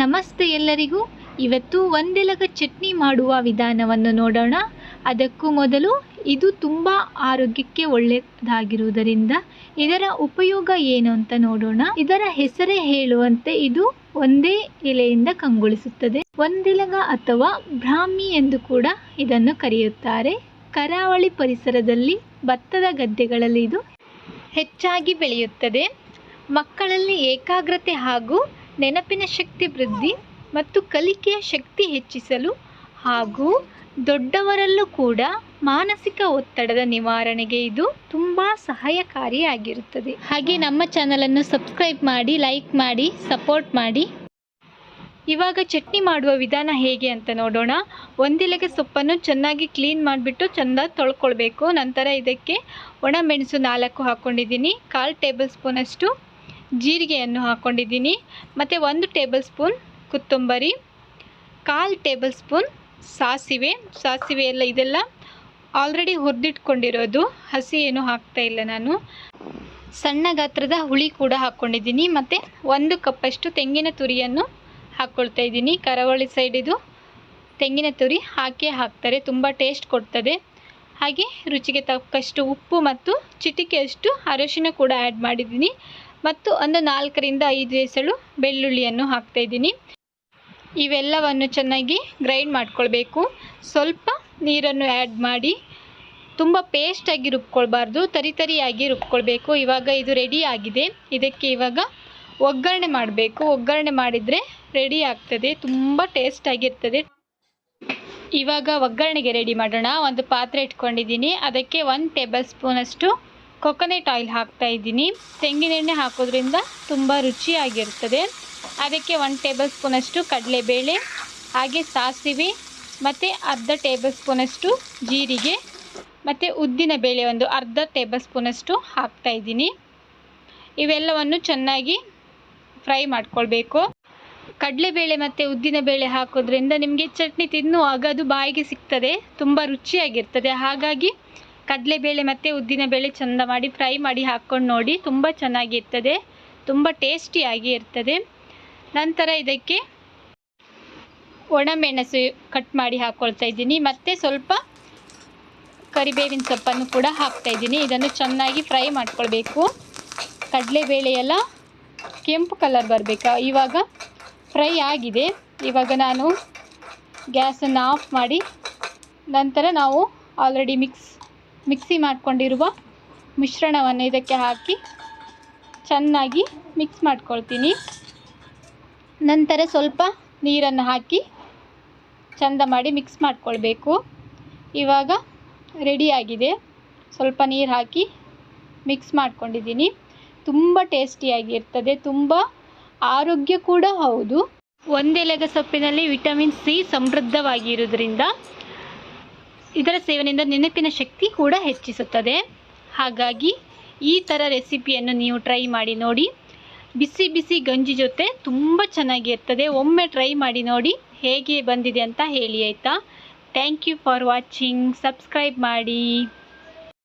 ನಮಸ್ತೆ ಎಲ್ಲರಿಗೂ. ಇವತ್ತು ಒಂದೆಲಗ ಚಟ್ನಿ ಮಾಡುವ ವಿಧಾನವನ್ನು ನೋಡೋಣ. ಅದಕ್ಕೂ ಮೊದಲು ಇದು ತುಂಬ ಆರೋಗ್ಯಕ್ಕೆ ಒಳ್ಳೆಯದಾಗಿರುವುದರಿಂದ ಇದರ ಉಪಯೋಗ ಏನು ಅಂತ ನೋಡೋಣ. ಇದರ ಹೆಸರೇ ಹೇಳುವಂತೆ ಇದು ಒಂದೇ ಎಲೆಯಿಂದ ಕಂಗೊಳಿಸುತ್ತದೆ. ಒಂದೆಲಗ ಅಥವಾ ಬ್ರಾಹ್ಮಿ ಎಂದು ಕೂಡ ಇದನ್ನು ಕರೆಯುತ್ತಾರೆ. ಕರಾವಳಿ ಪರಿಸರದಲ್ಲಿ ಭತ್ತದ ಗದ್ದೆಗಳಲ್ಲಿ ಇದು ಹೆಚ್ಚಾಗಿ ಬೆಳೆಯುತ್ತದೆ. ಮಕ್ಕಳಲ್ಲಿ ಏಕಾಗ್ರತೆ ಹಾಗೂ ನೆನಪಿನ ಶಕ್ತಿ ವೃದ್ಧಿ ಮತ್ತು ಕಲಿಕೆಯ ಶಕ್ತಿ ಹೆಚ್ಚಿಸಲು ಹಾಗೂ ದೊಡ್ಡವರಲ್ಲೂ ಕೂಡ ಮಾನಸಿಕ ಒತ್ತಡದ ನಿವಾರಣೆಗೆ ಇದು ತುಂಬ ಸಹಾಯಕಾರಿಯಾಗಿರುತ್ತದೆ. ಹಾಗೆ ನಮ್ಮ ಚಾನಲನ್ನು ಸಬ್ಸ್ಕ್ರೈಬ್ ಮಾಡಿ ಲೈಕ್ ಮಾಡಿ ಸಪೋರ್ಟ್ ಮಾಡಿ. ಇವಾಗ ಚಟ್ನಿ ಮಾಡುವ ವಿಧಾನ ಹೇಗೆ ಅಂತ ನೋಡೋಣ. ಒಂದಿಲೆಗೆ ಸೊಪ್ಪನ್ನು ಚೆನ್ನಾಗಿ ಕ್ಲೀನ್ ಮಾಡಿಬಿಟ್ಟು ಚೆಂದ ತೊಳ್ಕೊಳ್ಬೇಕು. ನಂತರ ಇದಕ್ಕೆ ಒಣಮೆಣಸು ನಾಲ್ಕು ಹಾಕ್ಕೊಂಡಿದ್ದೀನಿ ಕಾಲು ಟೇಬಲ್ ಸ್ಪೂನಷ್ಟು ಜೀರಿಗೆಯನ್ನು ಹಾಕ್ಕೊಂಡಿದ್ದೀನಿ ಮತ್ತು ಒಂದು ಟೇಬಲ್ ಸ್ಪೂನ್ ಕೊತ್ತಂಬರಿ, ಕಾಲು ಟೇಬಲ್ ಸ್ಪೂನ್ ಸಾಸಿವೆ. ಸಾಸಿವೆ ಎಲ್ಲ ಇದೆಲ್ಲ ಆಲ್ರೆಡಿ ಹುರಿದಿಟ್ಕೊಂಡಿರೋದು. ಹಸಿ ಏನು ಹಾಕ್ತಾ ಇಲ್ಲ ನಾನು. ಸಣ್ಣ ಗಾತ್ರದ ಹುಳಿ ಕೂಡ ಹಾಕ್ಕೊಂಡಿದ್ದೀನಿ ಮತ್ತು ಒಂದು ಕಪ್ಪಷ್ಟು ತೆಂಗಿನ ತುರಿಯನ್ನು ಹಾಕ್ಕೊಳ್ತಾ ಇದ್ದೀನಿ. ಕರಾವಳಿ ಸೈಡ್ ಇದು ತೆಂಗಿನ ತುರಿ ಹಾಕೇ ಹಾಕ್ತಾರೆ. ತುಂಬ ಟೇಸ್ಟ್ ಕೊಡ್ತದೆ. ಹಾಗೆ ರುಚಿಗೆ ತಕ್ಕಷ್ಟು ಉಪ್ಪು ಮತ್ತು ಚಿಟಿಕೆಯಷ್ಟು ಅರಶಿನ ಕೂಡ ಆ್ಯಡ್ ಮಾಡಿದ್ದೀನಿ. ಮತ್ತು ಒಂದು ನಾಲ್ಕರಿಂದ ಐದು ಎಸಳು ಬೆಳ್ಳುಳ್ಳಿಯನ್ನು ಹಾಕ್ತಾ ಇದ್ದೀನಿ. ಇವೆಲ್ಲವನ್ನು ಚೆನ್ನಾಗಿ ಗ್ರೈಂಡ್ ಮಾಡ್ಕೊಳ್ಬೇಕು. ಸ್ವಲ್ಪ ನೀರನ್ನು ಆ್ಯಡ್ ಮಾಡಿ ತುಂಬ ಪೇಸ್ಟಾಗಿ ರುಬ್ಕೊಳ್ಬಾರ್ದು, ತರಿ ತರಿಯಾಗಿ ರುಬ್ಕೊಳ್ಬೇಕು. ಇವಾಗ ಇದು ರೆಡಿ ಆಗಿದೆ. ಇದಕ್ಕೆ ಇವಾಗ ಒಗ್ಗರಣೆ ಮಾಡಬೇಕು. ಒಗ್ಗರಣೆ ಮಾಡಿದರೆ ರೆಡಿ ಆಗ್ತದೆ, ತುಂಬ ಟೇಸ್ಟಾಗಿರ್ತದೆ ಇವಾಗ ಒಗ್ಗರಣೆಗೆ ರೆಡಿ ಮಾಡೋಣ. ಒಂದು ಪಾತ್ರೆ ಇಟ್ಕೊಂಡಿದ್ದೀನಿ. ಅದಕ್ಕೆ ಒಂದು ಟೇಬಲ್ ಸ್ಪೂನಷ್ಟು ಕೊಕೊನೆಟ್ ಆಯಿಲ್ ಹಾಕ್ತಾ ಇದ್ದೀನಿ. ತೆಂಗಿನೆಣ್ಣೆ ಹಾಕೋದ್ರಿಂದ ತುಂಬ ರುಚಿಯಾಗಿರ್ತದೆ ಅದಕ್ಕೆ ಒನ್ ಟೇಬಲ್ ಸ್ಪೂನಷ್ಟು ಕಡಲೆಬೇಳೆ, ಹಾಗೆ ಸಾಸಿವೆ, ಮತ್ತು ಅರ್ಧ ಟೇಬಲ್ ಸ್ಪೂನಷ್ಟು ಜೀರಿಗೆ, ಮತ್ತು ಉದ್ದಿನ ಬೇಳೆ ಒಂದು ಅರ್ಧ ಟೇಬಲ್ ಸ್ಪೂನಷ್ಟು ಹಾಕ್ತಾ ಇದ್ದೀನಿ. ಇವೆಲ್ಲವನ್ನು ಚೆನ್ನಾಗಿ ಫ್ರೈ ಮಾಡ್ಕೊಳ್ಬೇಕು. ಕಡಲೆಬೇಳೆ ಮತ್ತು ಉದ್ದಿನ ಬೇಳೆ ಹಾಕೋದ್ರಿಂದ ನಿಮಗೆ ಚಟ್ನಿ ತಿನ್ನುವಾಗ ಅದು ಬಾಯಿಗೆ ಸಿಗ್ತದೆ, ತುಂಬ ರುಚಿಯಾಗಿರ್ತದೆ. ಹಾಗಾಗಿ ಕಡಲೆಬೇಳೆ ಮತ್ತು ಉದ್ದಿನ ಬೇಳೆ ಚೆಂದ ಮಾಡಿ ಫ್ರೈ ಮಾಡಿ ಹಾಕ್ಕೊಂಡು ನೋಡಿ ತುಂಬ ಚೆನ್ನಾಗಿರ್ತದೆ ತುಂಬ ಟೇಸ್ಟಿಯಾಗಿ ಇರ್ತದೆ. ನಂತರ ಇದಕ್ಕೆ ಒಣಮೆಣಸು ಕಟ್ ಮಾಡಿ ಹಾಕ್ಕೊಳ್ತಾ ಇದ್ದೀನಿ. ಮತ್ತು ಸ್ವಲ್ಪ ಕರಿಬೇವಿನ ಸೊಪ್ಪನ್ನು ಕೂಡ ಹಾಕ್ತಾ ಇದ್ದೀನಿ. ಇದನ್ನು ಚೆನ್ನಾಗಿ ಫ್ರೈ ಮಾಡ್ಕೊಳ್ಬೇಕು. ಕಡಲೆಬೇಳೆ ಎಲ್ಲ ಕೆಂಪು ಕಲರ್ ಬರಬೇಕಾ? ಇವಾಗ ಫ್ರೈ ಆಗಿದೆ. ಇವಾಗ ನಾನು ಗ್ಯಾಸನ್ನು ಆಫ್ ಮಾಡಿ ನಂತರ ನಾವು ಆಲ್ರೆಡಿ ಮಿಕ್ಸ್ ಮಿಕ್ಸಿ ಮಾಡ್ಕೊಂಡಿರುವ ಮಿಶ್ರಣವನ್ನು ಇದಕ್ಕೆ ಹಾಕಿ ಚೆನ್ನಾಗಿ ಮಿಕ್ಸ್ ಮಾಡ್ಕೊಳ್ತೀನಿ. ನಂತರ ಸ್ವಲ್ಪ ನೀರನ್ನು ಹಾಕಿ ಚೆಂದ ಮಾಡಿ ಮಿಕ್ಸ್ ಮಾಡಿಕೊಳ್ಬೇಕು. ಇವಾಗ ರೆಡಿಯಾಗಿದೆ ಸ್ವಲ್ಪ ನೀರು ಹಾಕಿ ಮಿಕ್ಸ್ ಮಾಡ್ಕೊಂಡಿದ್ದೀನಿ. ತುಂಬ ಟೇಸ್ಟಿಯಾಗಿರ್ತದೆ ತುಂಬ ಆರೋಗ್ಯ ಕೂಡ ಹೌದು. ಒಂದೆಲೆಗ ಸೊಪ್ಪಿನಲ್ಲಿ ವಿಟಮಿನ್ ಸಿ ಸಮೃದ್ಧವಾಗಿರುವುದರಿಂದ ಇದರ ಸೇವನೆಯಿಂದ ನೆನಪಿನ ಶಕ್ತಿ ಕೂಡ ಹೆಚ್ಚಿಸುತ್ತದೆ. ಹಾಗಾಗಿ ಈ ಥರ ರೆಸಿಪಿಯನ್ನು ನೀವು ಟ್ರೈ ಮಾಡಿ ನೋಡಿ. ಬಿಸಿ ಬಿಸಿ ಗಂಜಿ ಜೊತೆ ತುಂಬ ಚೆನ್ನಾಗಿರ್ತದೆ ಒಮ್ಮೆ ಟ್ರೈ ಮಾಡಿ ನೋಡಿ ಹೇಗೆ ಬಂದಿದೆ ಅಂತ ಹೇಳಿ ಆಯಿತಾ? Thank you for watching subscribe ಮಾಡಿ.